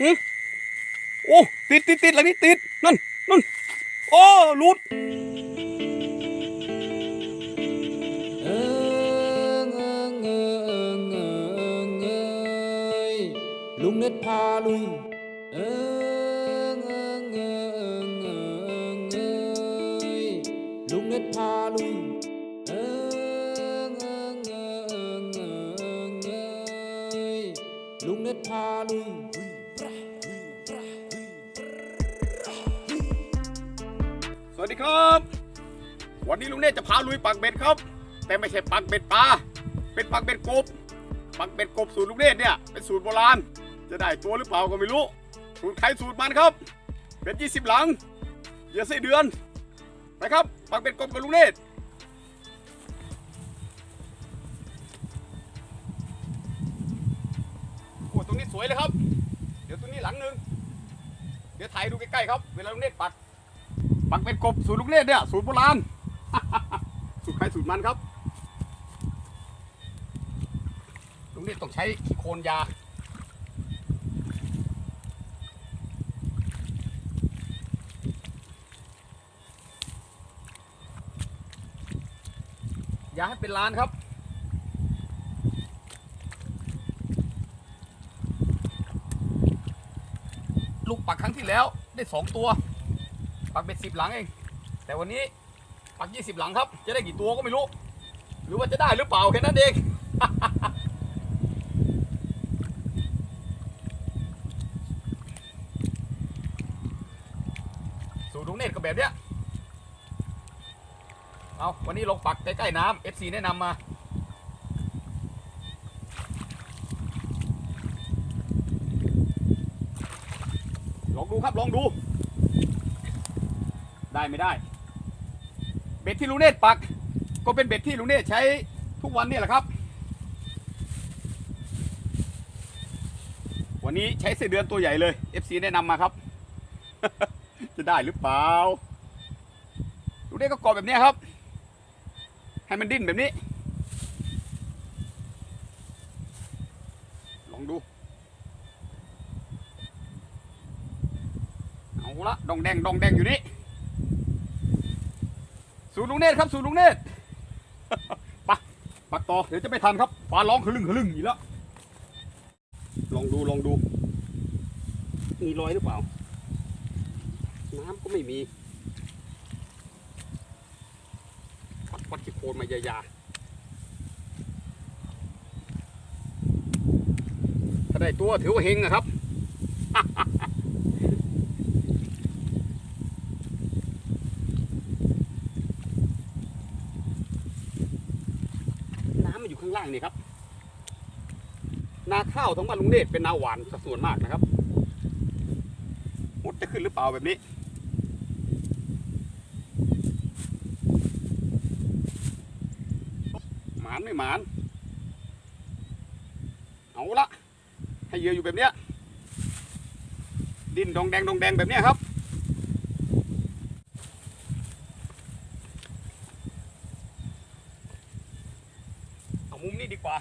หึโอ้ติดติดติดอะไรนี่ติดนั่นนั่นโอ้หลุดลุงเน็ตพาลุยเอิงเงเงเงเอยลุงเน็ตพาลุยเอิงเงเงเงเอยลุงเน็ตพาลุย วัสดีครับ วันนี้ลุงเนธจะพาลุยปักเบ็ดครับ แต่ไม่ใช่ปักเบ็ดปลา เป็นปักเบ็ดกบ ปักเบ็ดกบสูตรลุงเนธเนี่ยเป็นสูตรโบราณ จะได้ตัวหรือเปล่าก็ไม่รู้ สูตรใครสูตรมันครับ เป็น20หลังอย่าใส่เดือนไปครับ ปักเบ็ดกบกับลุงเนธโอ้ตรงนี้สวยเลยครับ เดี๋ยวตรงนี้หลังหนึ่งเดี๋ยวถ่ายดูใกล้ๆครับ เวลาลุงเนธปัก ปักเป็นกบสูตรลูกเล่นเนี่ยสูตรโบราณสูตรใครสูตรมันครับลุงเล่นต้องใช้ขี้โคลนยาอย่าให้เป็นลานครับ ลูกปักครั้งที่แล้วได้สองตัว ปักเป็นสิบหลังเอง แต่วันนี้ปักยี่สิบหลังครับ จะได้กี่ตัวก็ไม่รู้ หรือว่าจะได้หรือเปล่าแค่นั้นเองสูตรลุงเนตก็แบบเนี้ยเอาวันนี้ลงปักใกล้ๆน้ำ FC แนะนำมาลองดูครับ ลองดู ได้ไม่ได้ เบ็ดที่ลุเนตปัก ก็เป็นเบ็ดที่ลุเนตใช้ทุกวันนี่แหละครับ วันนี้ใช้เส้นเดือนตัวใหญ่เลย FC แนะนำมาครับ จะได้หรือเปล่าลุเนตก็กอแบบนี้ครับ ให้มันดิ้นแบบนี้ ลองดูเอาละดองแดงดองแดงอยู่นี่ สูตรลุงเนตรครับสูตรลุงเนตรไปะปักต่อเดี๋ยวจะไม่ทันครับฟ้าร้องขลึงขลึงอีกแล้วลองดูลองดู มีรอยหรือเปล่า น้ำก็ไม่มีปัดปัดขี้โคลนมายายาถ้าได้ตัวถือว่าเฮงนะครับ น้ำมันอยู่ข้างนี่ครับ นาข้าวของบ้านลุงเนตเป็นนาหวานสัดส่วนมากนะครับมดจะขึ้นหรือเปล่าแบบนี้ หมานไม่หมาน เอาละให้เยื่ออยู่แบบเนี้ยดินดองแดงดองแดงแบบเนี้ยครับ เอา มุมนี้ดีกว่า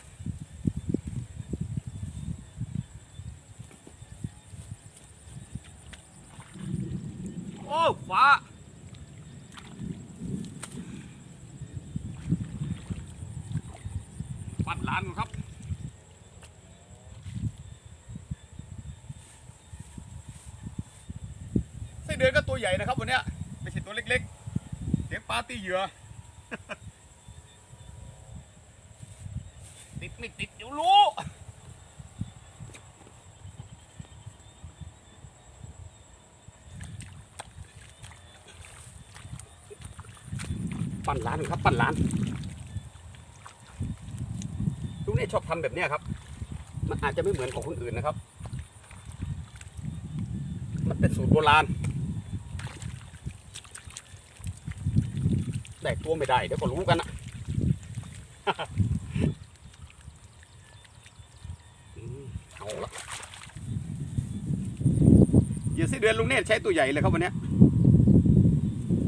โอ้ฟ้าปัดหลานครับไส้เดือนก็ตัวใหญ่นะครับวันนี้ไม่ใช่ตัวเล็กๆ เสียงปลาตีเหยื่อ ติดไม่ติดเดี๋ยวรู้ ปั้นร้านครับ ปั้นร้านลุงเนี่ชอบทำแบบนี้ครับ มันอาจจะไม่เหมือนของคนอื่นนะครับ มันเป็นสูตรโบราณได้ตัวไม่ได้เดี๋ยวก็รู้กันนะอืมเอาละเหยื่อไส้เดือนลุงเนตใช้ตัวใหญ่เลยครับวันนี้ย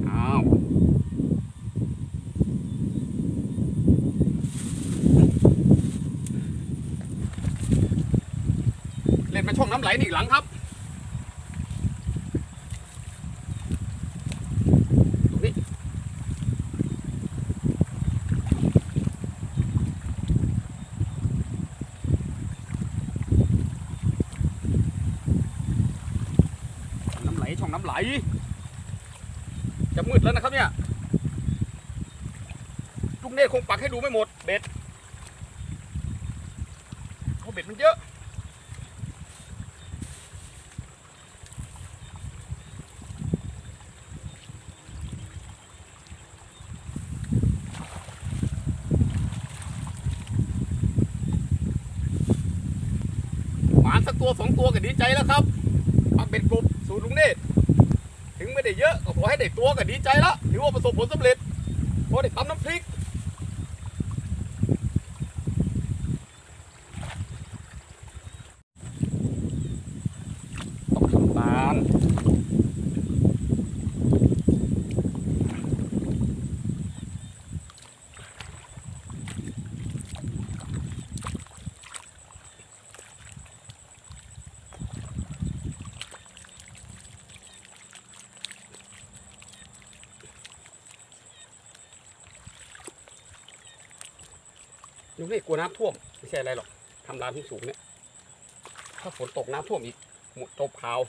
อ้าว เล่นไปช่องน้ำไหลนี่อีกหลังครับตรงนี้น้ำไหลช่องน้ำไหล จะมืดแล้วนะครับเนี่ยลุงเนตรคงปักให้ดูไม่หมดเบ็ดเพราะเบ็ดมันเยอะ หมาสักตัวสองตัวก็ดีใจแล้วครับปักเบ็ดกบสูตรลุงเนตรถึง ไม่ได้เยอะก็ขอให้ได้ตัวก็ดีใจแล้วถือว่าประสบผลสำเร็จเพราะได้ตำน้ำพริก ต้องทำตามลุง เนตรกลัวน้ำท่วมไม่ใช่อะไรหรอกทำร้านที่สูงเนี่ย ถ้าฝนตกน้ำท่วมอีกหมดจบข่าว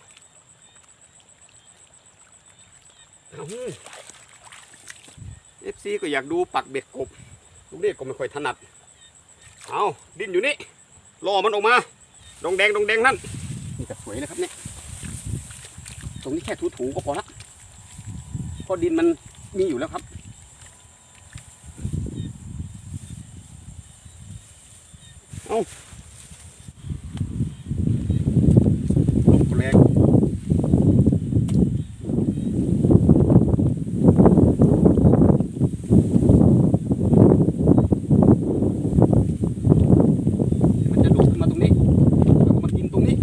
เอฟซีก็อยากดูปักเบ็ดกบลูกเด็กก็ไม่ค่อยถนัด เอาดินอยู่นี่รอมันออกมา ดองแดงดองแดงนั่นนี่ก็สวยนะครับเนี่ย ตรงนี้แค่ถูๆก็พอละเพราะดินมันมีอยู่แล้วครับ เอาลมก็แรงมันจะดูดขึ้นมาตรงนี้ แล้วก็มากินตรงนี้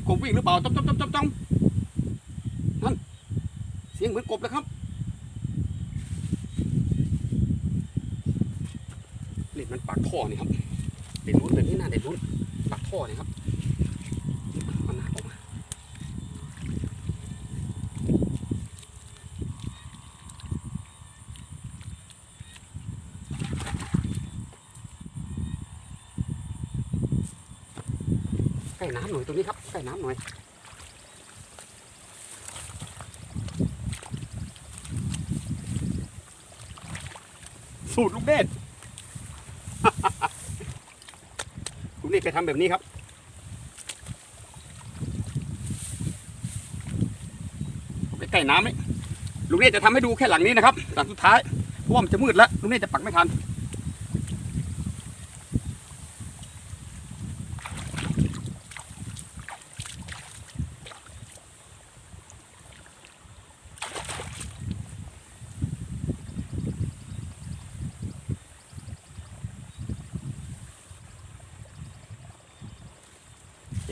เสียงกบวิ่งหรือเปล่าจ้องจ้องจ้องจ้องจ้องนั่นเสียงเหมือนกบเลยครับเด็ดมันปากท่อนี่ครับเด็ดลุ้นเด็ดนี่น่าเด็ดลุ้นปากท่อนี่ครับมันหนาออกมา ใกล้น้ำหน่อยตรงนี้ครับใกล้น้ำหน่อยสูตรลูกเด็ดลูกเด็ดเคยทำแบบนี้ครับใกล้น้ำนี่ลุงเนตจะทำให้ดูแค่หลังนี้นะครับหลังสุดท้ายเพราะว่ามันจะมืดแล้วลุงเนตจะปักไม่ทัน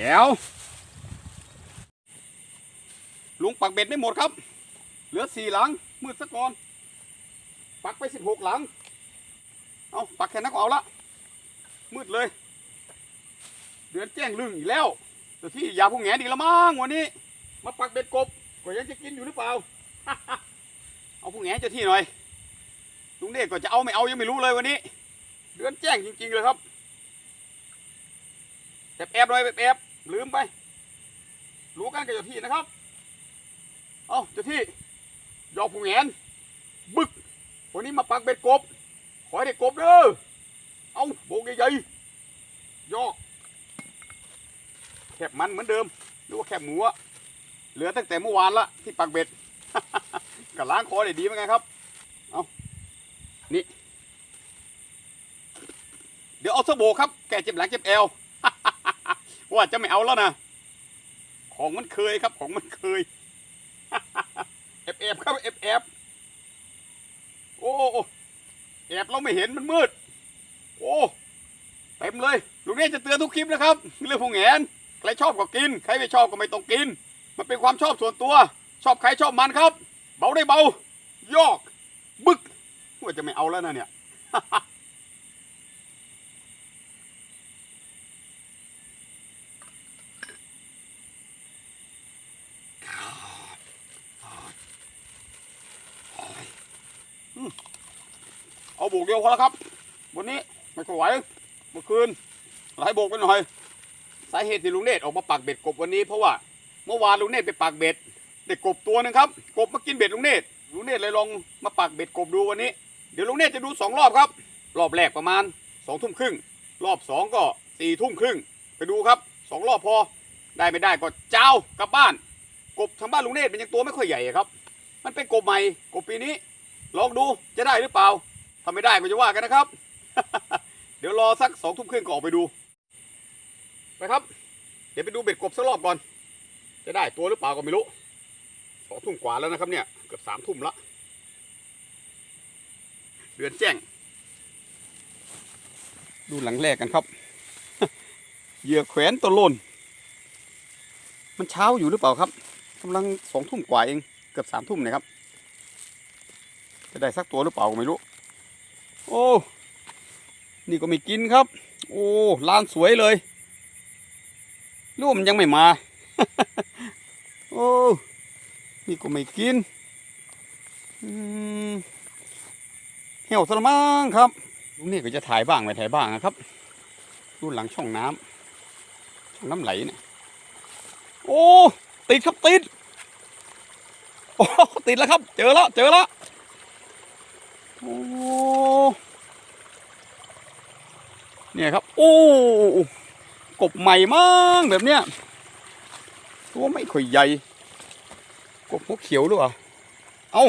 แจ๋วลุงปักเบ็ดไม่หมดครับ เหลือสี่หลัง มืดซะก่อน ปักไปสิบหกหลัง เอาปักแค่นั้นก็เอาละ มืดเลย เดือนแจ้งลึงอีกแล้วแต่ที่ยาพวกแงนอีละมั้งวันนี้ มาปักเบ็ดกบก็ยังจะกินอยู่หรือเปล่า เอาพวกแงนเจะที่หน่อย ลุงเดชก็จะเอาไม่เอายังไม่รู้เลยวันนี้ เดือนแจ้งจริงๆเลยครับแอบแอบๆหน่อยแอบแอบๆ ลืมไป รู้กันกับเจ้าที่นะครับ เอาเจ้าที่ยอกผู้แงนบึก วันนี้มาปักเบ็ดกบ ขอให้ได้กบเด้อ เอาโบกใหญ่ๆยอกแคบมันเหมือนเดิม หรือว่าแคบหมูอะเหลือตั้งแต่เมื่อวานละที่ปักเบ็ดกับล้างคอได้ดีเหมือนกันครับ เอานี่ เดี๋ยวเอาสบู่ครับ แกเจ็บหลังเจ็บเอว ว่าจะไม่เอาแล้วนะ ของมันเคยครับ ของมันเคยเอฟเอฟครับเอฟเอฟแอบเราไม่เห็นมันมืด โอ้เต็มเลยลุงเนตรจะเตือนทุกคลิปนะครับ เรื่องพวกแหนใครชอบก็กิน ใครไม่ชอบก็ไม่ต้องกิน มันเป็นความชอบส่วนตัว ชอบใครชอบมันครับ เบาได้เบายอก บึกว่าจะไม่เอาแล้วนะเนี่ย โบกเดียวพอแล้วครับวันนี้ไม่ค่อยไหวเมื่อคืนหลายโบกไปหน่อย สาเหตุที่ลุงเนตรออกมาปักเบ็ดกบวันนี้เพราะว่าเมื่อวานลุงเนตรไปปักเบ็ดได้กบตัวหนึงครับ กบมากินเบ็ดลุงเนตรลุงเนตรเลยลองมาปักเบ็ดกบดูวันนี้ เดี๋ยวลุงเนตรจะดูสองรอบครับ รอบแรกประมาณสองทุ่มครึ่ง รอบสองก็สี่ทุ่มครึ่ง ไปดูครับสองรอบพอ ได้ไม่ได้ก็เจ้ากลับบ้าน กบทางบ้านลุงเนตรมันยังตัวไม่ค่อยใหญ่ครับ มันเป็นกบใหม่ กบปีนี้ ลองดูจะได้หรือเปล่าาไม่ได้ก็จะว่ากันนะครับ เดี๋ยวรอสักสองทุ่มครึ่งก็ออกไปดูไปครับ เดี๋ยวไปดูเบ็ดกบสักรอบก่อน จะได้ตัวหรือเปล่าก็ไม่รู้สองทุ่มกว่าแล้วนะครับเนี่ย เกือบสามทุ่มละเดือนแจ้ง ดูหลังแรกกันครับ เหยื่อแขวนตัวโลน มันเช้าอยู่หรือเปล่าครับกำลังสองทุ่มกว่าเอง เกือบสามทุ่มนะครับ จะได้สักตัวหรือเปล่าก็ไม่รู้ โอ้ นี่ก็ไม่กินครับ โอ้ลานสวยเลยรู้ว่ามันยังไม่มา โอ้ นี่ก็ไม่กินเหี่ยวสละมังครับลุงนี่ก็จะถ่ายบ้างไม่ถ่ายบ้างนะครับดูหลังช่องน้ำช่องน้ำไหลเนี่ยโอ้ ติดครับติด โอ้ ติดแล้วครับ เจอแล้ว เจอแล้ว โอ้เนี่ยครับ โอ้กบใหม่มากแบบเนี้ยตัวไม่ค่อยใหญ่ กบหัวเขียวหรือเปล่าเอา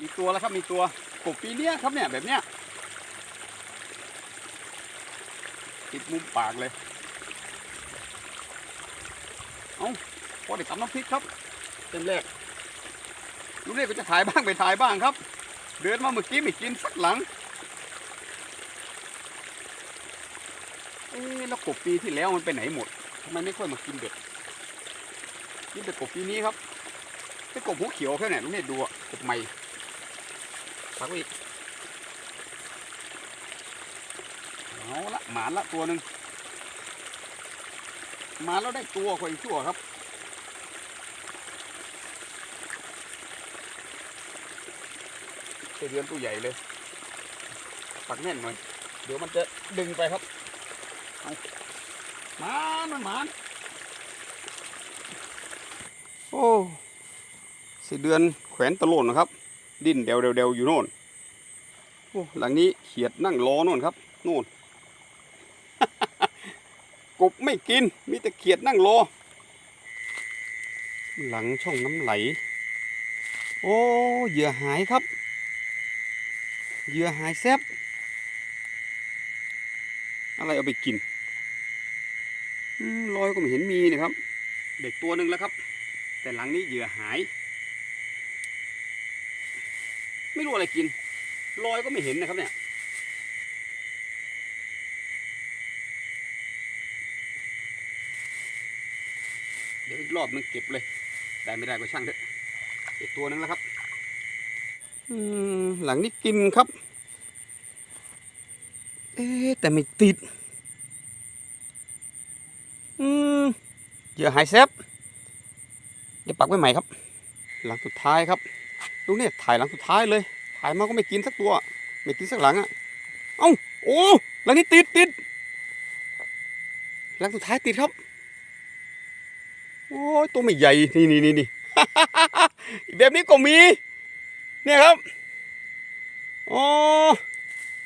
มีตัวแล้วครับมีตัวกบปีเนี้ยครับเนี่ยแบบเนี้ยติดมุมปากเลย เอาพอได้ตำน้ำพริกครับเต็มแรก ลูกเรียกก็จะถ่ายบ้างไปถ่ายบ้างครับ เดินมาเมื่อกี้ไม่กินสักหลังเอ๊ะแล้วกบปีที่แล้วมันไปไหนหมดทำไมไม่ค่อยมากินเบ็ดกินแต่กบปีนี้ครับแต่กบหัวเขียวแค่ไหนลูกเนี่ยดูอะกบใหม่พักไว้อีกเอาละหมานละตัวหนึ่งมาแล้วได้ตัวคนชั่วครับ ไส้ เดือนตัวใหญ่เลย ปักแน่นหน่อย เดี๋ยวมันจะดึงไปครับมานมันมานโอ้ส้เดือนแขวนตะโลนนะครับ ดิ้นเดวเดวเดวอยู่โน่นโอ้หลังนี้เขียดนั่งรอโน่นครับโน่นกบไม่กิน มีแต่เขียดนั่งรอหลังช่องน้ำไหล โอ้เหยื่อหายครับ เหยื่อหายแซบอะไรเอาไปกินอมรอยก็ไม่เห็นมีนะครับ เด็กตัวหนึ่งแล้วครับ แต่หลังนี้เหยื่อหาย ไม่รู้อะไรกินรอยก็ไม่เห็นนะครับเนี่ยเดี๋ยวอีกรอบนึงเก็บเลย ได้ไม่ได้ก็ช่างเถอะอีกตัวหนึงแล้วครับ หลังนี้กินครับ เอ๊แต่ไม่ติด อืมเหยื่อหายแซบเดี๋ยวปักไว้ใหม่ครับ หลังสุดท้ายครับลูกนี่ถ่ายหลังสุดท้ายเลย ถ่ายมาก็ไม่กินสักตัว ไม่กินสักหลังอะ เอ้า โอ้หลังนี้ติดติดหลังสุดท้ายติดครับ โอ้ยตัวไม่ใหญ่ นี่นี่นี่นี่แบบนี้ก็มี เนี่ยครับอ๋อ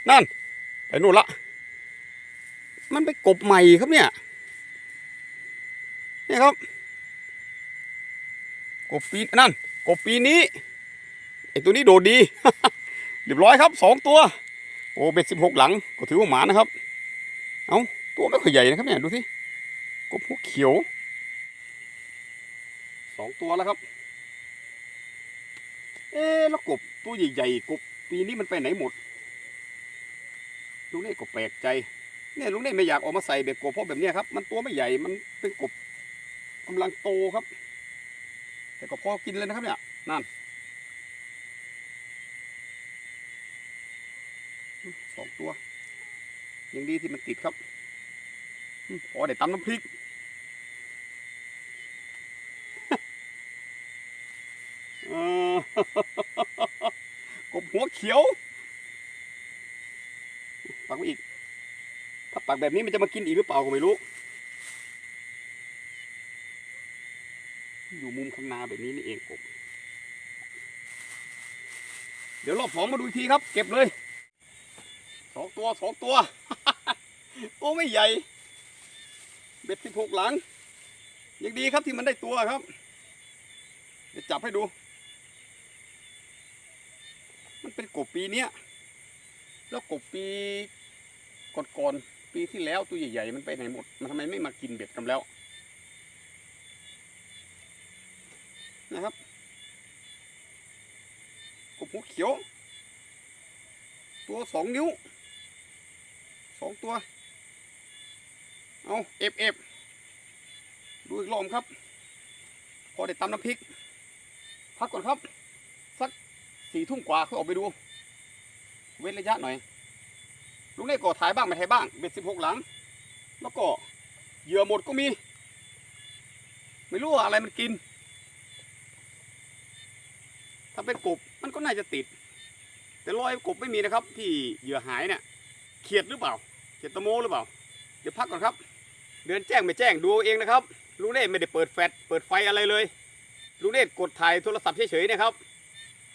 นั่น ไปนู่นละ มันไปกบใหม่ครับเนี่ย เนี่ยครับ กบปีนั่น กบปีนี้ไอตัวนี้โดดดี เรียบร้อยครับสองตัว โอ้เบ็ดสิบหกหลัง ก็ถือว่าหมานะครับ เอาตัวไม่ค่อยใหญ่นะครับเนี่ย ดูสิกบหัวเขียวสองตัวแล้วครับ เอ๊ะแล้วกบตัวใหญ่ๆกบปีนี้มันไปไหนหมดลุงเน่ก็แปลกใจเนี่ยลุงเน่ไม่อยากออกมาใส่เบ็ดกบเพราะแบบเนี้ยครับ มันตัวไม่ใหญ่มันเป็นกบกำลังโตครับ แต่ก็พอกินเลยนะครับเนี่ยนั่นสองตัวยังดีที่มันติดครับอืมพอได้ตำน้ำพริก เออ กบหัวเขียวปักไว้อีก ถ้าปักแบบนี้มันจะมากินอีกหรือเปล่าก็ไม่รู้ อยู่มุมข้างนาแบบนี้นี่เองกบ เดี๋ยวรอบสองมาดูอีกทีครับ เก็บเลย สองตัวสองตัว โอ้ไม่ใหญ่ เบ็ดสิบหกหลัง ยังดีครับที่มันได้ตัวครับ เดี๋ยวจับให้ดู มันเป็นกบปีเนี้ยแล้วกบปีก่อนๆปีที่แล้วตัวใหญ่ๆมันไปไหนหมด มันทำไมไม่มากินเบ็ดกันแล้วนะครับกบหัวเขียว ตัวสองนิ้วสองตัว เอาเอฟเอฟดูอีกรอบครับ พอได้ตำน้ำพริก พักก่อนครับ สี่ทุ่มกว่าค่อออกไปดู เว้นระยะหน่อย ลุงเน่ก็ถ่ายบ้างไม่ถ่ายบ้าง เบ็ดสิบหกหลัง แล้วก็เหยื่อหมดก็มี ไม่รู้ว่าอะไรมันกิน ถ้าเป็นกบมันก็น่าจะติด แต่รอยกบไม่มีนะครับ ที่เหยื่อหายเนี่ยเขียดหรือเปล่าเขียดตะโมหรือเปล่า เดี๋ยวพักก่อนครับ เดินแจ้งไม่แจ้งดูเองนะครับลุงเน่ไม่ได้เปิดแฟลชเปิดไฟอะไรเลยลุงเน่กดถ่ายโทรศัพท์เฉยๆนะครับ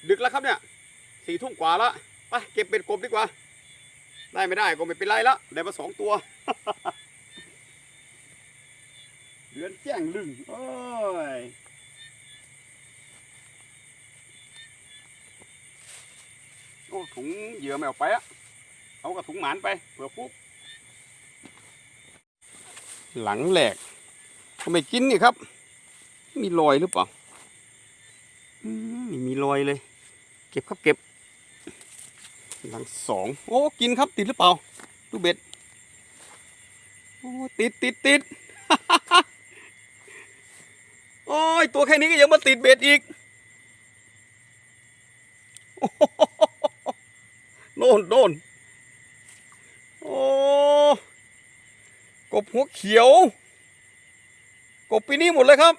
ดึกแล้วครับเนี่ยสี่ทุ่มกว่าแล้วไปเก็บเป็ดกบดีกว่า ได้ไม่ได้ก็ไม่เป็นไรละได้มาสองตัวเดือนแจ้งลึงโอ้ยโอ้ถุงเหยื่อไม่เอาไปอะเอากับถุงหมานไปเผื่อฟุกหลังแหลกก็ไม่กินนี่ครับ มีรอยหรือเปล่ามไม่มีรอยเลย ก็บครับเก็บหลังสองโอ้กินครับติดหรือเปล่าดูเบ็ดโอ้ติดติดติดโอ้ยตัวแค่นี้ก็ยังมาติดเบ็ดอีกโน่นโน่นโอ้กบหัวเขียว กบปีนี้หมดเลยครับ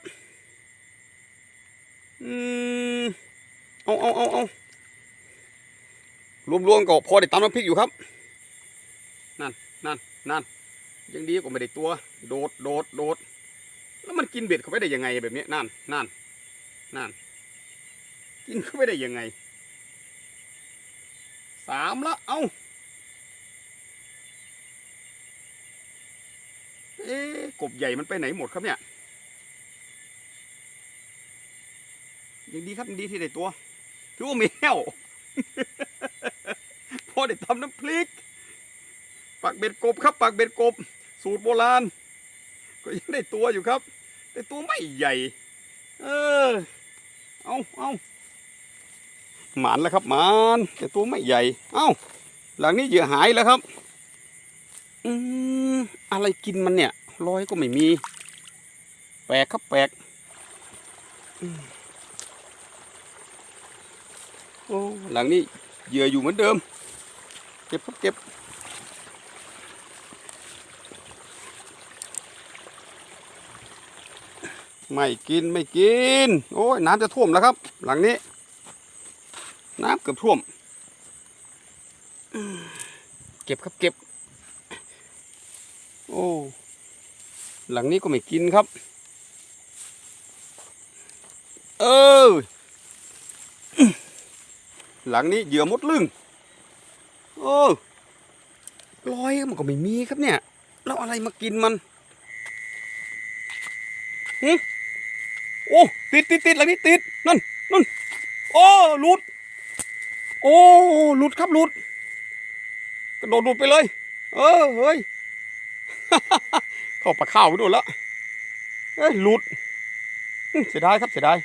อืม เอาเอาเอาเอา รวมๆก็พอได้ตำน้ำพริกอยู่ครับ นั่นนั่นนั่นยังดีกว่าไม่ได้ตัว โดดโดดโดด แล้วมันกินเบ็ดเขาไปได้ยังไงแบบนี้นั่นนั่นนั่นกินเขาไปได้ยังไงสามละเอาเอ๊กบใหญ่มันไปไหนหมดครับเนี่ยยังดีครับดีที่ได้ตัวถือว่าม่แห้ว อได้ทำน้ำพริก ปักเบ็ดกบครับ ปักเบ็ดกบ สูตรโบราณ ก็ยังได้ตัวอยู่ครับ แต่ตัวไม่ใหญ่ เออ เอาเอาหมานแล้วครับหมานแต่ตัวไม่ใหญ่ เอ้า หลังนี้เหยื่อหายแล้วครับ อืมอะไรกินมันเนี่ยรอยก็ไม่มี แปลกครับแปลกอืมโอ้หลังนี้เหยื่ออยู่เหมือนเดิม เก็บครับเก็บไม่กินไม่กิน โอ้ยน้ำจะท่วมแล้วครับ หลังนี้ น้ำเกือบท่วมอืมเก็บครับเก็บ โอ้ หลังนี้ก็ไม่กินครับ เออหลังนี้เหยื่อมดลึง โอ้รอยมันก็ไม่มีครับเนี่ย แล้วอะไรมากินมันหึโอ้ติดติดติดหลังนี้ติดนั่นนั่นโอ้หลุด โอ้หลุดครับหลุด กระโดดหลุดไปเลย เออเฮ้ยเข้าปลาข้าวไปโดนแล้วเอ้ยหลุดเสียดายครับเสียดาย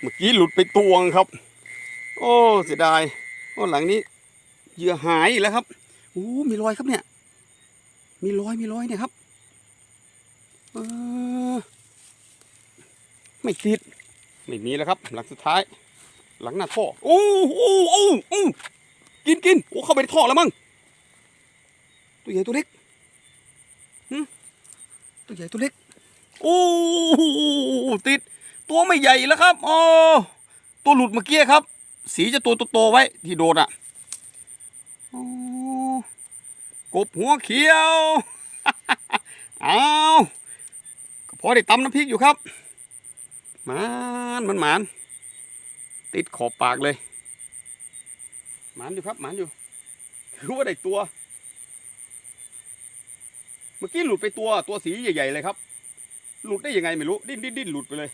เมื่อกี้หลุดไปตวงครับ โอ้เสียดาย โอ้หลังนี้เหยื่อหายอีกแล้วครับโอ้มีรอยครับเนี่ย มีรอยมีรอยเนี่ยครับเออไม่ติดไม่มีแล้วครับ หลังสุดท้าย หลังหน้าท่อโอ้โอ้โอ้โอ้กินกินโอ้เข้าไปในท่อแล้วมั้งตัวใหญ่ตัวเล็กตัวใหญ่ตัวเล็กโอ้ติด ตัวไม่ใหญ่แล้วครับ อ๋อ ตัวหลุดเมื่อกี้ครับ สีจะตัวโตๆไว้ ที่โดดอะอกบหัวเขียว เอาพอได้ตำน้ำพริกอยู่ครับมันมันหมาน ติดขอบปากเลย หมานอยู่ครับ หมานอยู่ถือว่าได้ตัว เมื่อกี้หลุดไปตัวตัวสีใหญ่ ๆ เลยครับ หลุดได้ยังไงไม่รู้ ดิ้นดิ้นดิ้นหลุดไปเลย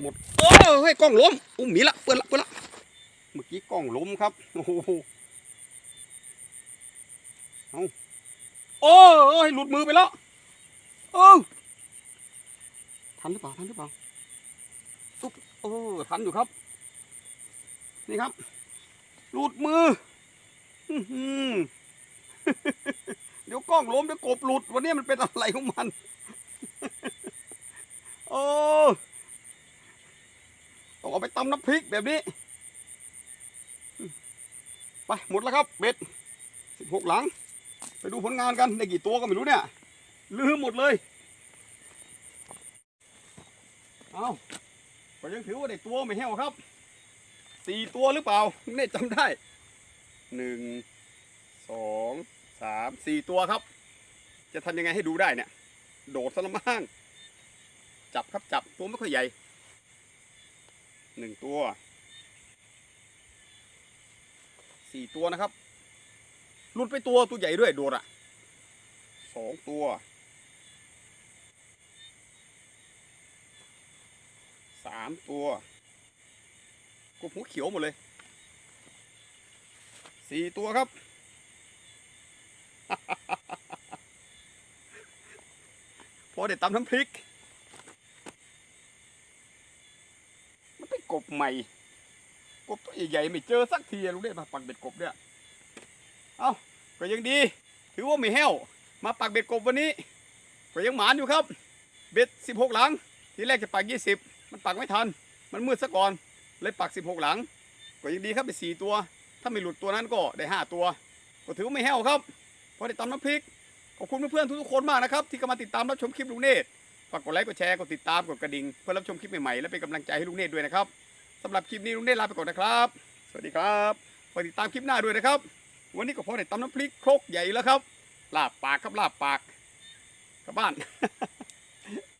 หมดโอ้เฮ้ยกล้องล้มอุ้มหมีละเปื้อนละเปื้อนละเมื่อกี้กล้องล้มครับโอ้โหเอาโอ้ยหลุดมือไปแล้วโอ้ทันหรือเปล่าทันหรือเปล่าตุ๊บโอ้ทันอยู่ครับ นี่ครับหลุดมือ,ออเดี๋ยวกล้องล้มเดี๋ยวกบหลุดวันนี้มันเป็นอะไรของมัน โอ้ ต้องเอาไปตำน้ำพริกแบบนี้ ไปหมดแล้วครับเบ็ดสิบหกหลัง ไปดูผลงานกันได้กี่ตัวก็ไม่รู้เนี่ย ลืมหมดเลย เอาก็ยังถือว่าได้ตัวไม่แห้วครับสี่ตัวหรือเปล่าเน่จำได้หนึ่งสองสามสี่ตัวครับ จะทำยังไงให้ดูได้เนี่ย โดดสละมั่งจับครับจับตัวไม่ค่อยใหญ่ หนึ่งตัวสี่ตัวนะครับหลุดไปตัวตัวใหญ่ด้วยโดดอะสองตัวสามตัวกบหัวเขียวหมดเลยสี่ตัวครับ พอเด็ดตำน้ำพริก มันเป็นก บใหม่ กบตัวใหญ่ๆไม่เจอสักทีลูกเด็มาปักเบ็ดกบเนี่ยเอ้าก็ยังดี ถือว่าไม่แห้ว มาปักเบ็ดกบวันนี้ ก็ยังหมานอยู่ครับ เบ็ดสิบหกหลัง ทีแรกจะปักยี่สิบมันปักไม่ทัน มันมืดซะก่อน เลยปักสิบหกหลัง ก็ยังดีครับเป็นสี่ตัว ถ้าไม่หลุดตัวนั้นก็ได้ห้าตัว ก็ถือว่าไม่แห้วครับ เพอได้ตำน้ำพริก ขอบคุณเพื่อนๆทุกๆคนมากนะครับ ที่เข้ามาติดตามรับชมคลิปลุงเนตรฝากกดไลค์ กดแชร์ กดติดตาม กดกระดิ่ง เพื่อรับชมคลิปใหม่ๆ และเป็นกำลังใจให้ลุงเนตรด้วยนะครับำหรับคลิปนี้ลุงเด้ลาไปก่อนนะครับ สวัสดีครับฝากติดตามคลิปหน้าด้วยนะครับ วันนี้ก็พอได้ตำน้ำพริกครกใหญ่แล้วครับ ลาบปากครับลาบปากกลับบ้าน